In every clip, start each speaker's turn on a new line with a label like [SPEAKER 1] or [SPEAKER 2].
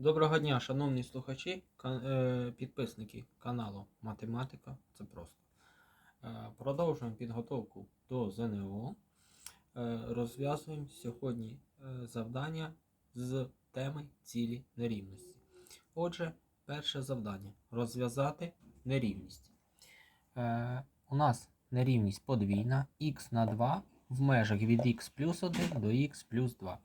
[SPEAKER 1] Доброго дня, шановні слухачі, е, підписники каналу Математика. Це просто. Е, Продовжуємо підготовку до ЗНО. Е, Розв'язуємо сьогодні завдання з теми цілі нерівності. Отже, перше завдання розв'язати нерівність. У нас нерівність подвійна х на 2 в межах від х плюс 1 до х плюс 2.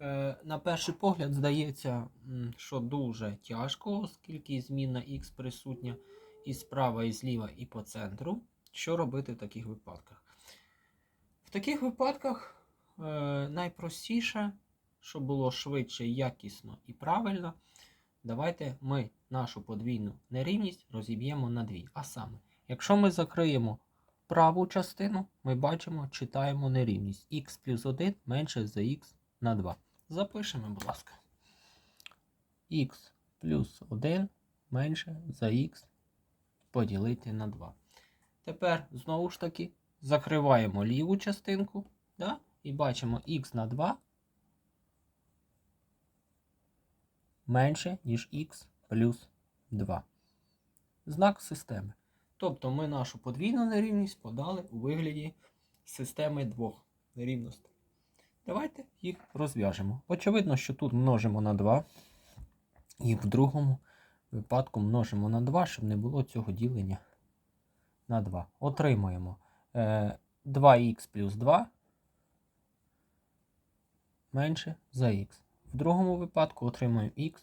[SPEAKER 1] Е, На перший погляд здається, що дуже тяжко, оскільки змінна х присутня і справа, і зліва, і по центру. Що робити в таких випадках? В таких випадках е, найпростіше, щоб було швидше, якісно і правильно, давайте ми нашу подвійну нерівність розіб'ємо на дві. А саме, якщо ми закриємо праву частину, ми бачимо, читаємо нерівність х плюс 1 менше за х на 2. Запишемо, будь ласка. х плюс 1 менше за х поділити на 2. Тепер, знову ж таки, закриваємо ліву частинку да? і бачимо х на 2 менше, ніж х плюс 2. Знак системи. Тобто ми нашу подвійну нерівність подали у вигляді системи двох нерівностей. Давайте їх розв'яжемо. Очевидно, що тут множимо на 2, і в другому випадку множимо на 2, щоб не було цього ділення на 2. Отримуємо е, 2х плюс 2 менше за х. В другому випадку отримуємо х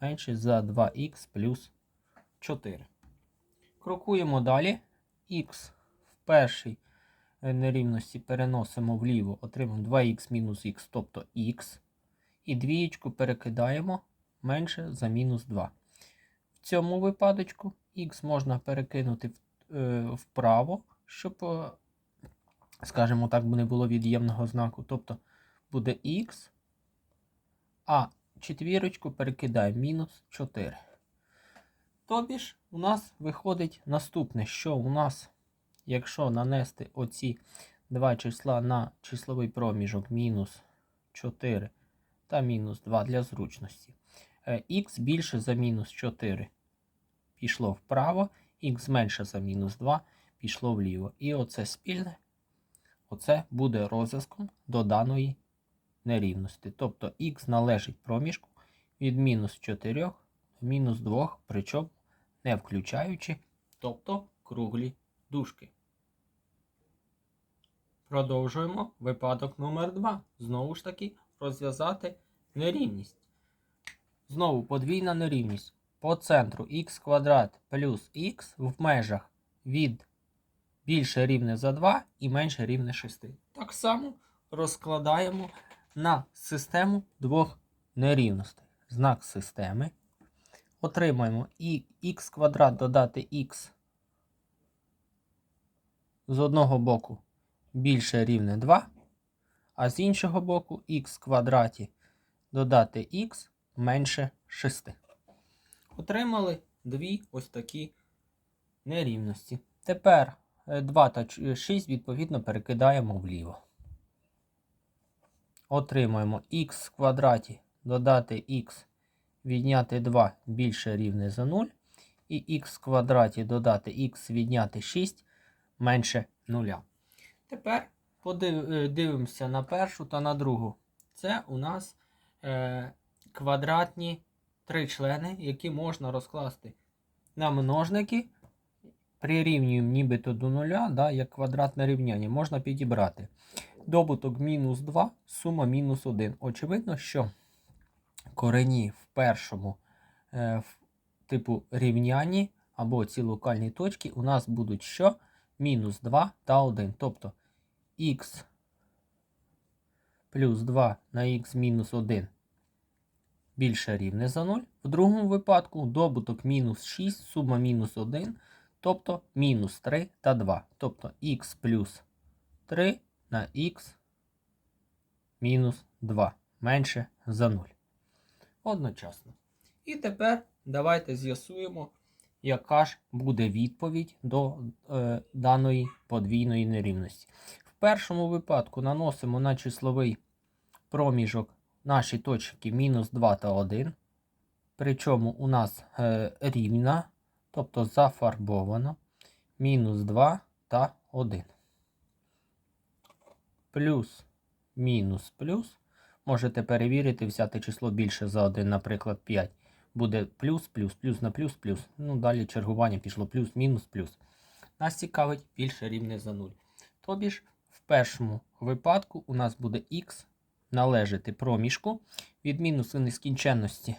[SPEAKER 1] менше за 2х плюс 4. Крокуємо далі. х в першій е, нерівності переносимо вліво, отримаємо 2х мінус х, тобто х. І двієчку перекидаємо менше за мінус 2. В цьому випадочку х можна перекинути е, вправо, щоб, е, скажімо так, не було від'ємного знаку. Тобто буде х, а четвірочку перекидаємо мінус 4. Тобі ж у нас виходить наступне, що у нас, якщо нанести оці два числа на числовий проміжок мінус 4 та мінус 2 для зручності, х більше за мінус 4 пішло вправо, х менше за мінус 2 пішло вліво. І оце спільне, оце буде розв'язком до даної нерівності. Тобто х належить проміжку від мінус 4 до мінус 2, причому не включаючи, тобто круглі дужки. Продовжуємо випадок номер 2. Знову ж таки, розв'язати нерівність. Знову подвійна нерівність. По центру х квадрат плюс х в межах від більше рівне за 2 і менше рівне 6. Так само розкладаємо на систему двох нерівностей. Знак системи. Отримаємо і х квадрат додати х з одного боку більше рівне 2, а з іншого боку х квадраті додати х менше 6. Отримали дві ось такі нерівності. Тепер 2 та 6 відповідно перекидаємо вліво. Отримуємо х в квадраті додати х відняти 2 більше рівне за 0. І х квадраті додати х відняти 6 менше 0. Тепер подивимося на першу та на другу. Це у нас е, квадратні три члени, які можна розкласти на множники. Прирівнюємо нібито до нуля, да, як квадратне рівняння, можна підібрати. Добуток мінус 2, сума мінус 1. Очевидно, що корені в першому е, в, типу рівнянні або ці локальні точки у нас будуть що? Мінус 2 та 1. Тобто х плюс 2 на х мінус 1 більше рівне за 0. В другому випадку добуток мінус 6, сума мінус 1, тобто мінус 3 та 2. Тобто х плюс 3 на х мінус 2 менше за 0. Одночасно. І тепер давайте з'ясуємо, яка ж буде відповідь до е, даної подвійної нерівності. В першому випадку наносимо на числовий проміжок наші точки мінус 2 та 1. Причому у нас е, рівна, тобто зафарбовано. Мінус 2 та 1. Плюс, мінус, плюс. Можете перевірити, взяти число більше за 1, наприклад, 5. Буде плюс, плюс, плюс на плюс, плюс. Ну, далі чергування пішло плюс, мінус, плюс. Нас цікавить більше рівне за 0. Тобі ж в першому випадку у нас буде х належати проміжку від мінусу нескінченності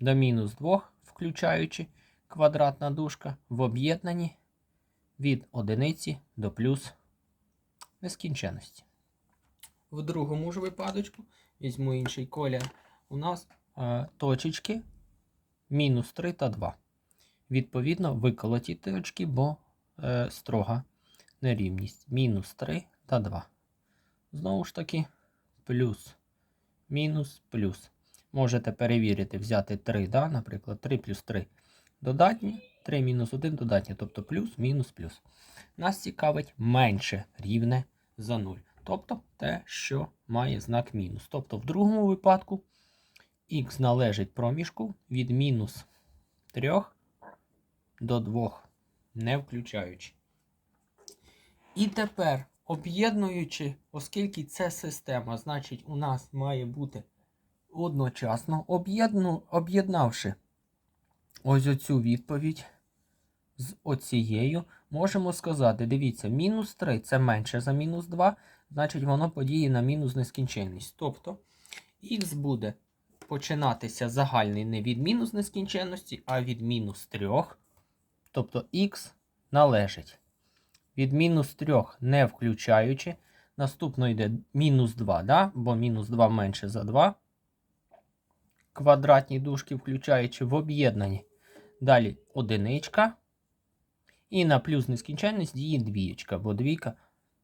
[SPEAKER 1] до мінус 2, включаючи квадратна дужка, в об'єднанні від одиниці до плюс нескінченності. В другому ж випадочку, візьму інший колір, у нас точечки мінус 3 та 2. Відповідно, виколоті точки, бо е, строга нерівність. Мінус 3 та 2. Знову ж таки, плюс, мінус, плюс. Можете перевірити, взяти 3, да? наприклад, 3 плюс 3 додатні, 3 мінус 1 додатні, тобто плюс, мінус, плюс. Нас цікавить менше рівне за 0. Тобто те, що має знак мінус. Тобто в другому випадку х належить проміжку від мінус 3 до 2, не включаючи. І тепер, об'єднуючи, оскільки це система, значить у нас має бути одночасно, об'єднавши ось оцю відповідь з оцією, можемо сказати: дивіться, мінус 3 це менше за мінус 2, значить воно подіє на мінус нескінченність. Тобто х буде починатися загальний не від мінус нескінченності, а від мінус 3. Тобто х належить від мінус 3 не включаючи. Наступно йде мінус 2, да? бо мінус 2 менше за 2. Квадратні дужки включаючи в об'єднанні. Далі одиничка. І на плюс нескінченність діє двієчка, бо двійка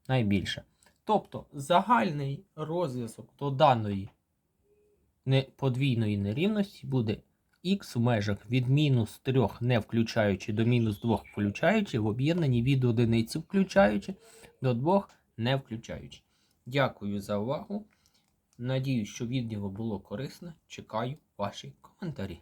[SPEAKER 1] найбільша. Тобто загальний розв'язок до даної подвійної нерівності буде х в межах від мінус 3 не включаючи до мінус 2 включаючи, в об'єднанні від одиниці включаючи до 2 не включаючи. Дякую за увагу. Надію, що відео було корисне. Чекаю ваші коментарі.